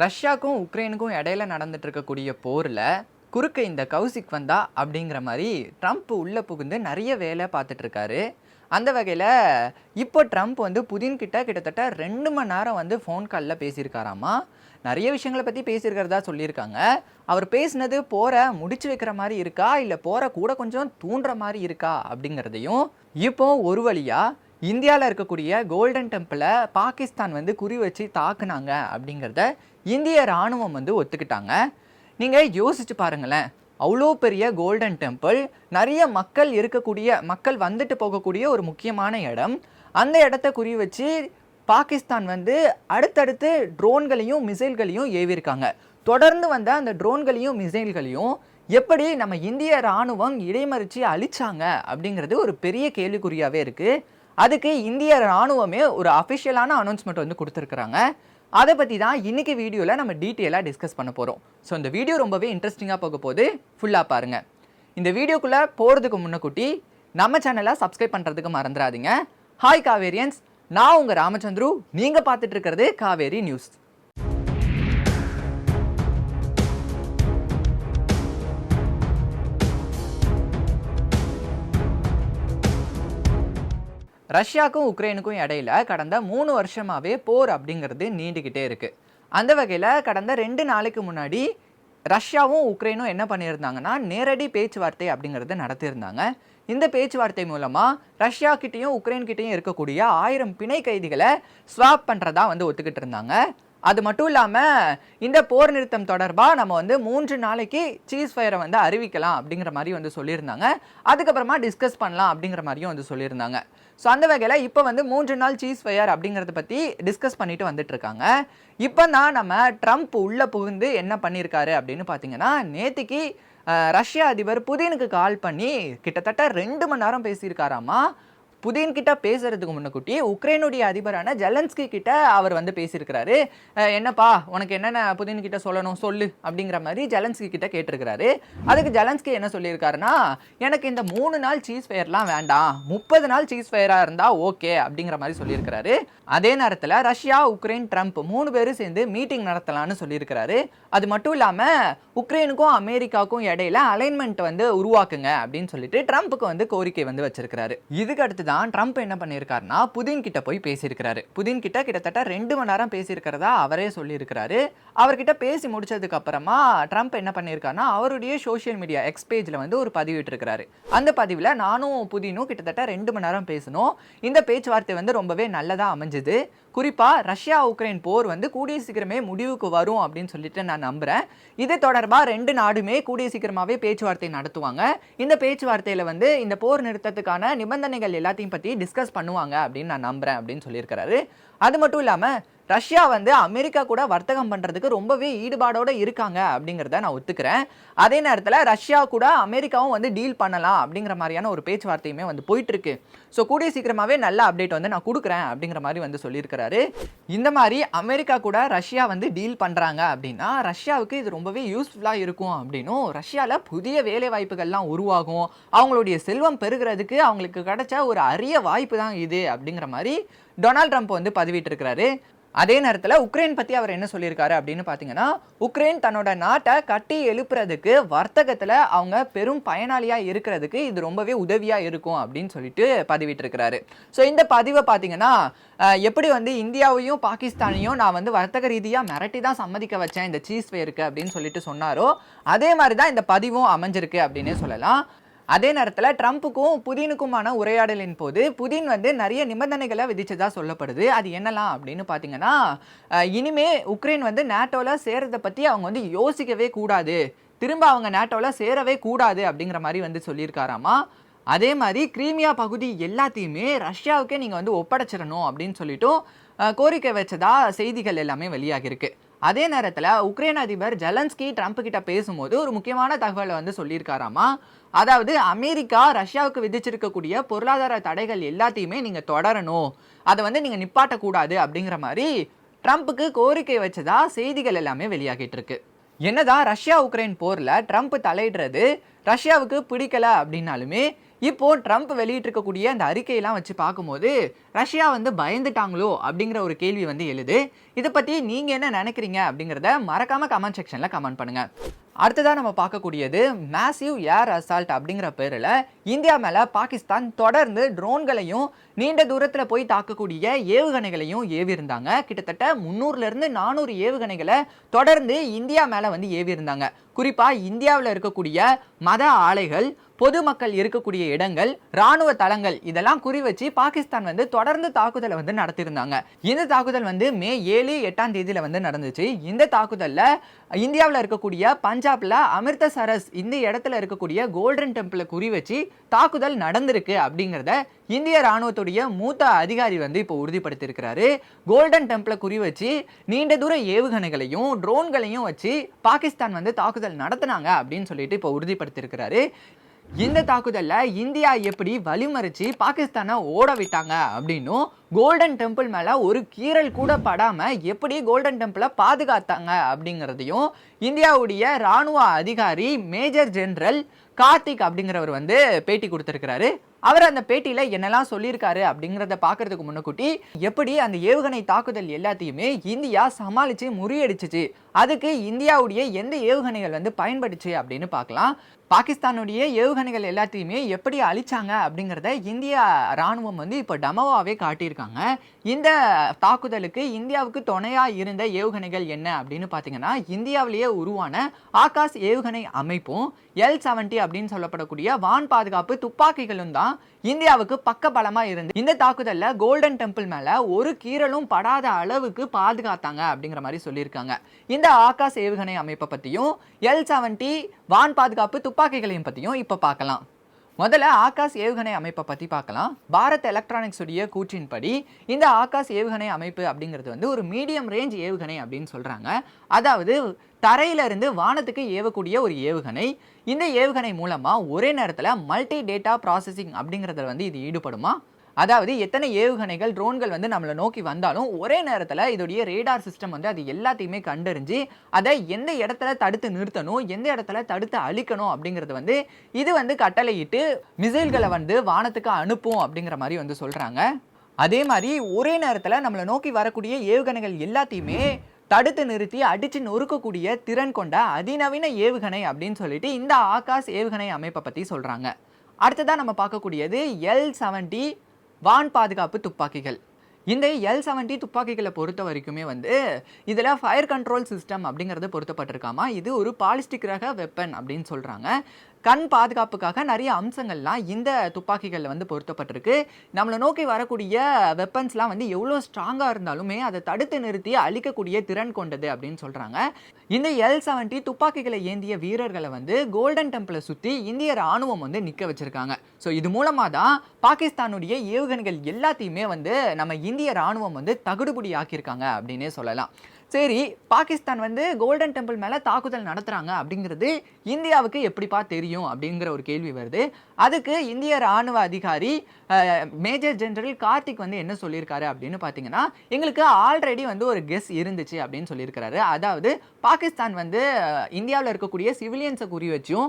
ரஷ்யாவுக்கும் உக்ரைனுக்கும் இடையில நடந்துட்டு இருக்கக்கூடிய போரில் குறுக்க இந்த கௌசிக் வந்தா அப்படிங்கிற மாதிரி ட்ரம்ப் உள்ளே புகுந்து நிறைய வேலை பார்த்துட்டு இருக்காரு. அந்த வகையில் இப்போ ட்ரம்ப் வந்து புதின்கிட்ட கிட்டத்தட்ட ரெண்டு மணி நேரம் வந்து ஃபோன் காலில் பேசியிருக்காராமா? நிறைய விஷயங்களை பற்றி பேசியிருக்கிறதா சொல்லியிருக்காங்க. அவர் பேசினது போகிற முடிச்சு வைக்கிற மாதிரி இருக்கா? இல்லை போகிற கூட கொஞ்சம் தூண்டுற மாதிரி இருக்கா? அப்படிங்கிறதையும் இப்போ ஒரு வழியாக இந்தியாவில் இருக்கக்கூடிய கோல்டன் டெம்பிளை பாகிஸ்தான் வந்து குறி வச்சு தாக்குனாங்க அப்படிங்கிறத இந்திய இராணுவம் வந்து ஒத்துக்கிட்டாங்க. நீங்கள் யோசிச்சு பாருங்களேன். அவ்வளோ பெரிய கோல்டன் டெம்பிள் நிறைய மக்கள் இருக்கக்கூடிய மக்கள் வந்துட்டு போகக்கூடிய ஒரு முக்கியமான இடம். அந்த இடத்த குறி வச்சு பாகிஸ்தான் வந்து அடுத்தடுத்து ட்ரோன்களையும் மிசைல்களையும் ஏவிருக்காங்க தொடர்ந்து வந்த அந்த ட்ரோன்களையும் மிசைல்களையும் எப்படி நம்ம இந்திய இராணுவம் இடைமறிச்சு அழிச்சாங்க அப்படிங்கிறது ஒரு பெரிய கேள்விக்குறியாகவே இருக்குது அதுக்கு இந்திய இராணுவமே ஒரு அஃபிஷியலான அனௌன்ஸ்மெண்ட் வந்து கொடுத்துருக்குறாங்க. அதை பற்றி தான் இன்றைக்கி வீடியோவில் நம்ம டீட்டெயிலாக டிஸ்கஸ் பண்ண போகிறோம் ஸோ இந்த வீடியோ ரொம்பவே இன்ட்ரெஸ்டிங்காக போக போது ஃபுல்லாக பாருங்கள் இந்த வீடியோக்குள்ளே போகிறதுக்கு முன்னக்கூட்டி நம்ம சேனலை சப்ஸ்கிரைப் பண்ணுறதுக்கு மறந்துடாதீங்க. ஹாய் காவேரியன்ஸ். நான் உங்கள் ராமச்சந்திரு. நீங்கள் பார்த்துட்டு இருக்கிறது காவேரி நியூஸ் ரஷ்யாவுக்கும் உக்ரைனுக்கும் இடையில கடந்த மூணு வருஷமாவே போர் அப்படிங்கிறது நீண்டுக்கிட்டே இருக்குது அந்த வகையில் கடந்த ரெண்டு நாளைக்கு முன்னாடி ரஷ்யாவும் உக்ரைனும் என்ன பண்ணியிருந்தாங்கன்னா நேரடி பேச்சுவார்த்தை அப்படிங்கிறத நடத்தியிருந்தாங்க. இந்த பேச்சுவார்த்தை மூலமாக ரஷ்யா கிட்டேயும் உக்ரைன் கிட்டேயும் இருக்கக்கூடிய ஆயிரம் பிணை கைதிகளை ஸ்வாப் பண்ணுறதா வந்து ஒத்துக்கிட்டு இருந்தாங்க. அது மட்டும் இல்லாமல் இந்த போர் நிறுத்தம் தொடர்பாக நம்ம வந்து மூன்று நாளைக்கு சீஸ் ஃபயரை வந்து அறிவிக்கலாம் அப்படிங்கிற மாதிரி வந்து சொல்லியிருந்தாங்க. அதுக்கப்புறமா டிஸ்கஸ் பண்ணலாம் அப்படிங்கிற மாதிரியும் வந்து சொல்லியிருந்தாங்க. ஸோ அந்த வகையில் இப்போ வந்து மூன்று நாள் சீஸ் ஃபயர் அப்படிங்கிறத பற்றி டிஸ்கஸ் பண்ணிட்டு வந்துட்டு இருக்காங்க இப்போ தான் நம்ம ட்ரம்ப் உள்ளே புகுந்து என்ன பண்ணியிருக்காரு அப்படின்னு பார்த்தீங்கன்னா நேற்றுக்கு ரஷ்ய அதிபர் புதினுக்கு கால் பண்ணி கிட்டத்தட்ட ரெண்டு மணி நேரம் பேசியிருக்காராமா? புதின் கிட்ட பேசுறதுக்கு முன்னக்கூட்டி உக்ரைனுடைய அதிபரான ஜெலன்ஸ்கி கிட்ட அவர் வந்து பேசியிருக்கிறாரு. என்னப்பா உனக்கு என்னென்ன புதின் கிட்ட சொல்லணும் சொல்லு அப்படிங்கிற மாதிரி ஜெலன்ஸ்கி கிட்ட கேட்டிருக்கிறாரு. அதுக்கு ஜெலன்ஸ்கி என்ன சொல்லியிருக்காருன்னா எனக்கு இந்த மூணு நாள் சீஸ் ஃபயர்லாம் வேண்டாம். முப்பது நாள் சீஸ் ஃபயராக இருந்தால் ஓகே அப்படிங்கிற மாதிரி சொல்லியிருக்கிறாரு. அதே நேரத்தில் ரஷ்யா உக்ரைன் ட்ரம்ப் மூணு பேரும் சேர்ந்து மீட்டிங் நடத்தலாம்னு சொல்லியிருக்கிறாரு. அது மட்டும் இல்லாமல் உக்ரைனுக்கும் அமெரிக்காவுக்கும் இடையில அலைன்மெண்ட் வந்து உருவாக்குங்க அப்படின்னு சொல்லிட்டு ட்ரம்ப்புக்கு வந்து கோரிக்கை வந்து வச்சிருக்கிறாரு. இதுக்கு அடுத்து தான் ட்ரம்ப் என்ன பண்ணியிருக்காருன்னா புதின் கிட்ட போய் பேசியிருக்கிறாரு. புதின் கிட்ட கிட்டத்தட்ட ரெண்டு மணி நேரம் பேசியிருக்கிறதா அவரே சொல்லியிருக்கிறாரு. அவர்கிட்ட பேசி முடிச்சதுக்கு அப்புறமா ட்ரம்ப் என்ன பண்ணியிருக்காருன்னா அவருடைய சோஷியல் மீடியா எக்ஸ் பேஜில் வந்து ஒரு பதிவிட்டிருக்கிறாரு. அந்த பதிவில் நானும் புதினும் கிட்டத்தட்ட ரெண்டு மணி நேரம் பேசணும் இந்த பேச்சுவார்த்தை வந்து ரொம்பவே நல்லதாக அமைஞ்சுது. குறிப்பாக ரஷ்யா உக்ரைன் போர் வந்து கூடிய சீக்கிரமே முடிவுக்கு வரும் அப்படின்னு சொல்லிட்டு நான் நம்புகிறேன் இது தொடர்பாக ரெண்டு நாடுமே கூடிய சீக்கிரமாகவே பேச்சுவார்த்தை நடத்துவாங்க. இந்த பேச்சுவார்த்தையில் வந்து இந்த போர் நிறுத்தத்துக்கான நிபந்தனைகள் எல்லாத்தையும் பற்றி டிஸ்கஸ் பண்ணுவாங்க அப்படின்னு நான் நம்புகிறேன் அப்படின்னு சொல்லியிருக்கிறாரு. அது மட்டும் இல்லாமல் ரஷ்யா வந்து அமெரிக்கா கூட வர்த்தகம் பண்ணுறதுக்கு ரொம்பவே ஈடுபாடோடு இருக்காங்க அப்படிங்கிறத நான் ஒத்துக்கிறேன். அதே நேரத்தில் ரஷ்யா கூட அமெரிக்காவும் வந்து டீல் பண்ணலாம் அப்படிங்கிற மாதிரியான ஒரு பேச்சுவார்த்தையுமே வந்து போயிட்டுருக்கு. ஸோ கூடிய சீக்கிரமாகவே நல்ல அப்டேட் வந்து நான் கொடுக்குறேன் அப்படிங்கிற மாதிரி வந்து சொல்லியிருக்கிறாரு. இந்த மாதிரி அமெரிக்கா கூட ரஷ்யா வந்து டீல் பண்ணுறாங்க அப்படின்னா ரஷ்யாவுக்கு இது ரொம்பவே யூஸ்ஃபுல்லாக இருக்கும் அப்படின்னும் ரஷ்யாவில் புதிய வேலை வாய்ப்புகள்லாம் உருவாகும் அவங்களுடைய செல்வம் பெருகிறதுக்கு அவங்களுக்கு கிடைச்ச ஒரு அரிய வாய்ப்பு தான் இது அப்படிங்கிற மாதிரி டொனால்ட் ட்ரம்ப் வந்து பதிவிட்டிருக்கிறாரு அதே நேரத்தில் உக்ரைன் பற்றி அவர் என்ன சொல்லியிருக்காரு அப்படின்னு பார்த்தீங்கன்னா உக்ரைன் தன்னோட நாட்டை கட்டி எழுப்புறதுக்கு வர்த்தகத்தில் அவங்க பெரும் பயனாளியாக இருக்கிறதுக்கு இது ரொம்பவே உதவியாக இருக்கும் அப்படின்னு சொல்லிட்டு பதிவிட்டிருக்கிறாரு ஸோ இந்த பதிவை பார்த்தீங்கன்னா எப்படி வந்து இந்தியாவையும் பாகிஸ்தானையும் நான் வந்து வர்த்தக ரீதியாக மிரட்டி தான் சம்மதிக்க வச்சேன் இந்த சீஸ் வேருக்கு அப்படின்னு சொல்லிட்டு சொன்னாரோ அதே மாதிரி தான் இந்த பதிவும் அமைஞ்சிருக்கு அப்படின்னே சொல்லலாம். அதே நேரத்தில் ட்ரம்ப்புக்கும் புதினுக்குமான உரையாடலின் போது புதின் வந்து நிறைய நிபந்தனைகளை விதித்ததாக சொல்லப்படுது. அது என்னலாம் அப்படின்னு பார்த்தீங்கன்னா இனிமேல் இனிமே உக்ரைன் வந்து நேட்டோவில் சேர்றதை பற்றி அவங்க வந்து யோசிக்கவே கூடாது. திரும்ப அவங்க நேட்டோவில் சேரவே கூடாது அப்படிங்கிற மாதிரி வந்து சொல்லியிருக்காராமா? அதே மாதிரி கிரீமியா பகுதி எல்லாத்தையுமே ரஷ்யாவுக்கே நீங்கள் வந்து ஒப்படைச்சிடணும் அப்படின்னு சொல்லிட்டும் கோரிக்கை வச்சதா செய்திகள் எல்லாமே வெளியாகிருக்கு அதே நேரத்தில் உக்ரைன் அதிபர் ஜெலன்ஸ்கி ட்ரம்ப் கிட்ட பேசும்போது ஒரு முக்கியமான தகவலை வந்து சொல்லியிருக்காராமா? அதாவது அமெரிக்கா ரஷ்யாவுக்கு விதிச்சிருக்கக்கூடிய பொருளாதார தடைகள் எல்லாத்தையுமே நீங்கள் தொடரணும். அதை வந்து நீங்கள் நிப்பாட்டக்கூடாது அப்படிங்கிற மாதிரி ட்ரம்ப்புக்கு கோரிக்கை வச்சதா செய்திகள் எல்லாமே வெளியாகிட்டு இருக்கு என்னதான் ரஷ்யா உக்ரைன் போரில் ட்ரம்ப் தலையிடுறது ரஷ்யாவுக்கு பிடிக்கல அப்படின்னாலுமே இப்போ ட்ரம்ப் வெளியிட்டிருக்கக்கூடிய அந்த அறிக்கையெல்லாம் வச்சு பார்க்கும்போது ரஷ்யா வந்து பயந்துட்டாங்களோ அப்படிங்கிற ஒரு கேள்வி வந்து எழுது. இதை பற்றி நீங்கள் என்ன நினைக்கிறீங்க அப்படிங்கிறத மறக்காம கமெண்ட் செக்ஷனில் கமெண்ட் பண்ணுங்கள் அடுத்ததாக நம்ம பார்க்கக்கூடியது மேசிவ் ஏர் அசால்ட் அப்படிங்கிற பேரில் இந்தியா மேலே பாகிஸ்தான் தொடர்ந்து ட்ரோன்களையும் நீண்ட தூரத்தில் போய் தாக்கக்கூடிய ஏவுகணைகளையும் ஏவியிருந்தாங்க. கிட்டத்தட்ட முந்நூறுலேருந்து நானூறு ஏவுகணைகளை தொடர்ந்து இந்தியா மேலே வந்து ஏவியிருந்தாங்க. குறிப்பாக இந்தியாவில் இருக்கக்கூடிய மத ஆலைகள் பொதுமக்கள் இருக்கக்கூடிய இடங்கள் ராணுவ தளங்கள் இதெல்லாம் குறி வச்சு பாகிஸ்தான் வந்து தொடர்ந்து தாக்குதலை வந்து நடத்தியிருந்தாங்க. இந்த தாக்குதல் வந்து மே ஏழு எட்டாம் தேதியில் வந்து நடந்துச்சு. இந்த தாக்குதலில் இந்தியாவில் இருக்கக்கூடிய பஞ்சாப்ல அமிர்தசரஸ் இந்த இடத்துல இருக்கக்கூடிய கோல்டன் டெம்பிளை குறி வச்சு தாக்குதல் நடந்திருக்கு அப்படிங்கிறத இந்திய ராணுவத்துடைய மூத்த அதிகாரி வந்து இப்போ உறுதிப்படுத்தியிருக்கிறாரு. கோல்டன் டெம்பிளை குறி வச்சு நீண்ட தூர ஏவுகணைகளையும் ட்ரோன்களையும் வச்சு பாகிஸ்தான் வந்து தாக்குதல் நடத்தினாங்க அப்படின்னு சொல்லிட்டு இப்போ கொடுத்திருக்கிறாரு. இந்த தாக்குதலில் இந்தியா எப்படி வழிமறிச்சு பாகிஸ்தானை ஓட விட்டாங்க அப்படின்னும் கோல்டன் டெம்பிள் மேலே ஒரு கீறல் கூட படாமல் எப்படி கோல்டன் டெம்பிளை பாதுகாத்தாங்க அப்படிங்கிறதையும் இந்தியாவுடைய ராணுவ அதிகாரி மேஜர் ஜெனரல் கார்த்திக் அப்படிங்கிறவர் வந்து பேட்டி கொடுத்துருக்கிறாரு. அவர் அந்த பேட்டியில் என்னெல்லாம் சொல்லியிருக்காரு அப்படிங்கிறத பார்க்கறதுக்கு முன்னக்கூட்டி எப்படி அந்த ஏவுகணை தாக்குதல் எல்லாத்தையுமே இந்தியா சமாளித்து முறியடிச்சிச்சு அதுக்கு இந்தியாவுடைய எந்த ஏவுகணைகள் வந்து பயன்படுச்சு அப்படின்னு பார்க்கலாம். பாகிஸ்தானுடைய ஏவுகணைகள் எல்லாத்தையுமே எப்படி அழிச்சாங்க அப்படிங்கிறத இந்திய ராணுவம் வந்து இப்போ டமோவாவே காட்டியிருக்காங்க. இந்த தாக்குதலுக்கு இந்தியாவுக்கு துணையாக இருந்த ஏவுகணைகள் என்ன அப்படின்னு பார்த்தீங்கன்னா இந்தியாவிலேயே உருவான ஆகாஷ் ஏவுகணை அமைப்பும் எல் செவன்ட்டி அப்படின்னு சொல்லப்படக்கூடிய வான் பாதுகாப்பு துப்பாக்கிகளும் தான் இந்தியாவுக்கு பக்க பலமா இருந்து இந்த தாக்குதலில் கோல்டன் டெம்பிள் மேல ஒரு கீறலும் படாத அளவுக்கு பாதுகாத்தாங்க அப்படிங்கிற மாதிரி சொல்லியிருக்காங்க. இந்த ஆகாஷ் ஏவுகணை அமைப்பை பத்தியும் எல் செவன்டி வான் பாதுகாப்பு துப்பாக்கிகளையும் பத்தியும் இப்போ பார்க்கலாம். முதல்ல ஆகாஷ் ஏவுகணை அமைப்பை பற்றி பார்க்கலாம். பாரத் எலக்ட்ரானிக்ஸ் உடைய கூற்றின்படி இந்த ஆகாஷ் ஏவுகணை அமைப்பு அப்படிங்கிறது வந்து ஒரு மீடியம் ரேஞ்ச் ஏவுகணை அப்படின்னு சொல்கிறாங்க அதாவது தரையிலிருந்து வானத்துக்கு ஏவக்கூடிய ஒரு ஏவுகணை. இந்த ஏவுகணை மூலமாக ஒரே நேரத்தில் மல்டி டேட்டா ப்ராசஸிங் அப்படிங்கிறதுல வந்து இது ஈடுபடுமா? அதாவது எத்தனை ஏவுகணைகள் ட்ரோன்கள் வந்து நம்மளை நோக்கி வந்தாலும் ஒரே நேரத்தில் இதோடைய ரேடார் சிஸ்டம் வந்து அது எல்லாத்தையுமே கண்டறிஞ்சு அதை எந்த இடத்துல தடுத்து நிறுத்தணும் எந்த இடத்துல தடுத்து அழிக்கணும் அப்படிங்கிறது வந்து இது வந்து கட்டளையிட்டு மிசைல்களை வந்து வானத்துக்கு அனுப்பும் அப்படிங்கிற மாதிரி வந்து சொல்கிறாங்க அதே மாதிரி ஒரே நேரத்தில் நம்மளை நோக்கி வரக்கூடிய ஏவுகணைகள் எல்லாத்தையுமே தடுத்து நிறுத்தி அடிச்சு நொறுக்கக்கூடிய திறன் கொண்ட அதிநவீன ஏவுகணை அப்படின்னு சொல்லிட்டு இந்த ஆகாஷ் ஏவுகணை அமைப்பை பற்றி சொல்கிறாங்க அடுத்ததாக நம்ம பார்க்கக்கூடியது எல் செவன்டி வான் பாதுகாப்பு துப்பாக்கிகள். இந்த எல் செவன்டி துப்பாக்கிகளை பொறுத்த வரைக்குமே வந்து இதில் ஃபயர் கண்ட்ரோல் சிஸ்டம் அப்படிங்கிறது பொருத்தப்பட்டிருக்காமா? இது ஒரு பாலிஸ்டிக் ரக வெப்பன் அப்படின்னு சொல்கிறாங்க கண் பாதுகாப்புக்காக நிறைய அம்சங்கள்லாம் இந்த துப்பாக்கிகளில் வந்து பொருத்தப்பட்டிருக்கு. நம்மளை நோக்கி வரக்கூடிய வெப்பன்ஸ்லாம் வந்து எவ்வளோ ஸ்ட்ராங்காக இருந்தாலுமே அதை தடுத்து நிறுத்தி அழிக்கக்கூடிய திறன் கொண்டது அப்படின்னு சொல்கிறாங்க இந்த எல் செவன்டி துப்பாக்கிகளை ஏந்திய வீரர்களை வந்து கோல்டன் டெம்பிளை சுற்றி இந்திய ராணுவம் வந்து நிற்க வச்சுருக்காங்க. ஸோ இது மூலமாக தான் பாகிஸ்தானுடைய ஏவுகணைகள் எல்லாத்தையுமே வந்து நம்ம இந்திய ராணுவம் வந்து தகுடுபடி ஆக்கியிருக்காங்க அப்படின்னே சொல்லலாம். சரி பாகிஸ்தான் வந்து கோல்டன் டெம்பிள் மேலே தாக்குதல் நடத்துகிறாங்க அப்படிங்கிறது இந்தியாவுக்கு எப்படிப்பா தெரியும் அப்படிங்கிற ஒரு கேள்வி வருது. அதுக்கு இந்திய ராணுவ அதிகாரி மேஜர் ஜெனரல் கார்த்திக் வந்து என்ன சொல்லியிருக்காரு அப்படின்னு பார்த்தீங்கன்னா எங்களுக்கு ஆல்ரெடி வந்து ஒரு கெஸ் இருந்துச்சு அப்படின்னு சொல்லியிருக்கிறாரு. அதாவது பாகிஸ்தான் வந்து இந்தியாவில் இருக்கக்கூடிய சிவிலியன்ஸை குறி வச்சும்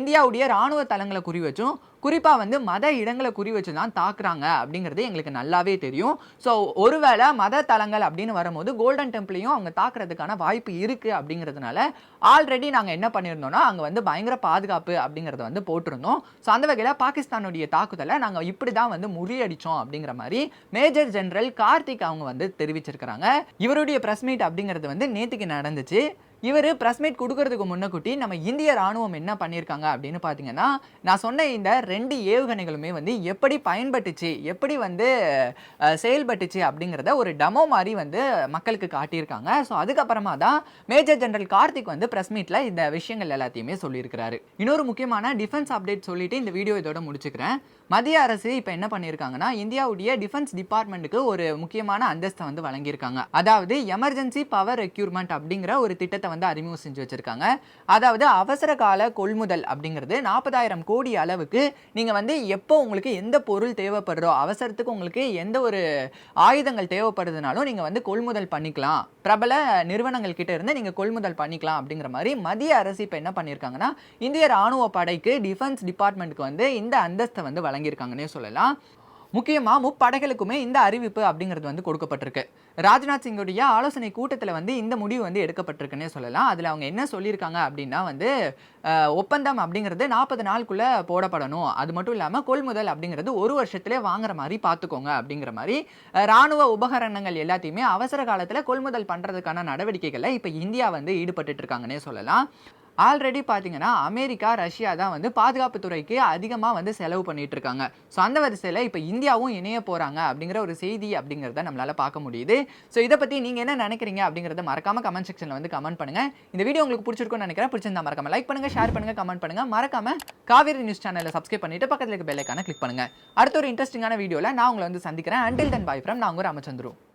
இந்தியாவுடைய ராணுவ தளங்களை குறி வச்சும் குறிப்பாக வந்து மத இடங்களை குறி வச்சு தான் தாக்குறாங்க அப்படிங்கிறது எங்களுக்கு நல்லாவே தெரியும். ஸோ ஒருவேளை மத தலங்கள் அப்படின்னு வரும்போது கோல்டன் டெம்பிளையும் அவங்க தாக்குறதுக்கான வாய்ப்பு இருக்குது அப்படிங்கிறதுனால ஆல்ரெடி நாங்கள் என்ன பண்ணியிருந்தோம்னா அங்கே வந்து பயங்கர பாதுகாப்பு அப்படிங்கிறத வந்து போட்டிருந்தோம். ஸோ அந்த வகையில் பாகிஸ்தானுடைய தாக்குதலை நாங்கள் இப்படி தான் வந்து முறியடித்தோம் அப்படிங்கிற மாதிரி மேஜர் ஜெனரல் கார்த்திக் அவங்க வந்து தெரிவிச்சிருக்கிறாங்க. இவருடைய ப்ரெஸ் மீட் அப்படிங்கிறது வந்து நேற்றுக்கு நடந்துச்சு. இவர் ப்ரெஸ் மீட் கொடுக்கறதுக்கு முன்னக்கூட்டி நம்ம இந்திய ராணுவம் என்ன பண்ணியிருக்காங்க அப்படின்னு பார்த்தீங்கன்னா நான் சொன்ன இந்த ரெண்டு ஏவுகணைகளுமே வந்து எப்படி பயன்பட்டுச்சு எப்படி வந்து செயல்பட்டுச்சு அப்படிங்கிறத ஒரு டமோ மாதிரி வந்து மக்களுக்கு காட்டியிருக்காங்க. ஸோ அதுக்கப்புறமா தான் மேஜர் ஜெனரல் கார்த்திக் வந்து ப்ரெஸ் மீட்டில் இந்த விஷயங்கள் எல்லாத்தையுமே சொல்லியிருக்கிறாரு. இன்னொரு முக்கியமான டிஃபென்ஸ் அப்டேட் சொல்லிட்டு இந்த வீடியோ இதோட முடிச்சுக்கிறேன். மத்திய அரசு இப்போ என்ன பண்ணியிருக்காங்கன்னா இந்தியாவுடைய டிஃபென்ஸ் டிபார்ட்மெண்ட்டுக்கு ஒரு முக்கியமான அந்தஸ்தை வந்து வழங்கியிருக்காங்க. அதாவது எமர்ஜென்சி பவர் ரெக்யூர்மெண்ட் அப்படிங்கிற ஒரு திட்டத்தை வந்து அறிமுகம் செஞ்சு வச்சுருக்காங்க. அதாவது அவசர கால கொள்முதல் அப்படிங்கிறது நாற்பதாயிரம் கோடி அளவுக்கு நீங்கள் வந்து எப்போ உங்களுக்கு எந்த பொருள் தேவைப்படுறோ அவசரத்துக்கு உங்களுக்கு எந்த ஒரு ஆயுதங்கள் தேவைப்படுதுனாலும் நீங்கள் வந்து கொள்முதல் பண்ணிக்கலாம். பிரபல நிறுவனங்கள் கிட்ட இருந்து நீங்கள் கொள்முதல் பண்ணிக்கலாம் அப்படிங்கிற மாதிரி மத்திய அரசு இப்போ என்ன பண்ணியிருக்காங்கன்னா இந்திய ராணுவ படைக்கு டிஃபென்ஸ் டிபார்ட்மெண்ட்டுக்கு வந்து இந்த அந்தஸ்தை வந்து வழங்கியிருக்காங்கன்னே சொல்லலாம். முக்கியமாக முப்படைகளுக்குமே இந்த அறிவிப்பு அப்படிங்கிறது வந்து கொடுக்கப்பட்டிருக்கு. ராஜ்நாத் சிங்குடைய ஆலோசனை கூட்டத்தில் வந்து இந்த முடிவு வந்து எடுக்கப்பட்டிருக்குன்னே சொல்லலாம். அதில் அவங்க என்ன சொல்லியிருக்காங்க அப்படின்னா வந்து ஒப்பந்தம் அப்படிங்கிறது நாற்பது நாளுக்குள்ளே போடப்படணும். அது மட்டும் இல்லாமல் கொள்முதல் அப்படிங்கிறது ஒரு வருஷத்திலே வாங்குற மாதிரி பார்த்துக்கோங்க அப்படிங்கிற மாதிரி இராணுவ ராணுவ உபகரணங்கள் எல்லாத்தையுமே அவசர காலத்தில் கொள்முதல் பண்ணுறதுக்கான நடவடிக்கைகளை இப்போ இந்தியா வந்து ஈடுபட்டு இருக்காங்கன்னே சொல்லலாம். ஆல்ரெடி பார்த்தீங்கன்னா அமெரிக்கா ரஷ்யா தான் வந்து பாதுகாப்பு துறைக்கு அதிகமாக வந்து செலவு பண்ணிட்டு இருக்காங்க. ஸோ அந்த வரிசையில் இப்போ இந்தியாவும் இணைய போகிறாங்க அப்படிங்கிற ஒரு செய்தி அப்படிங்கிறத நம்மளால் பார்க்க முடியுது. ஸோ இதை பற்றி நீங்கள் என்ன நினைக்கிறீங்க அப்படிங்கிறத மறக்காம கமெண்ட் செக்ஷனில் வந்து கமெண்ட் பண்ணுங்கள் இந்த வீடியோ உங்களுக்கு பிடிச்சிருக்கும்னு நினைக்கிறேன். பிடிச்சிருந்தா மறக்காம லைக் பண்ணுங்கள் ஷேர் பண்ணுங்கள் கமெண்ட் பண்ணுங்கள் மறக்காம காவேரி நியூஸ் சேனலை சப்ஸ்கிரைப் பண்ணிட்டு பக்கத்தில் இருக்க பெல்லைக்கான கிளிக் பண்ணுங்கள் அடுத்த ஒரு இன்ட்ரெஸ்டிங்கான வீடியோவில் நான் உங்களை வந்து சந்திக்கிறேன். அண்டில் தன் பாய் ஃப்ரம் நான் உங்கள் ராமச்சந்திரும்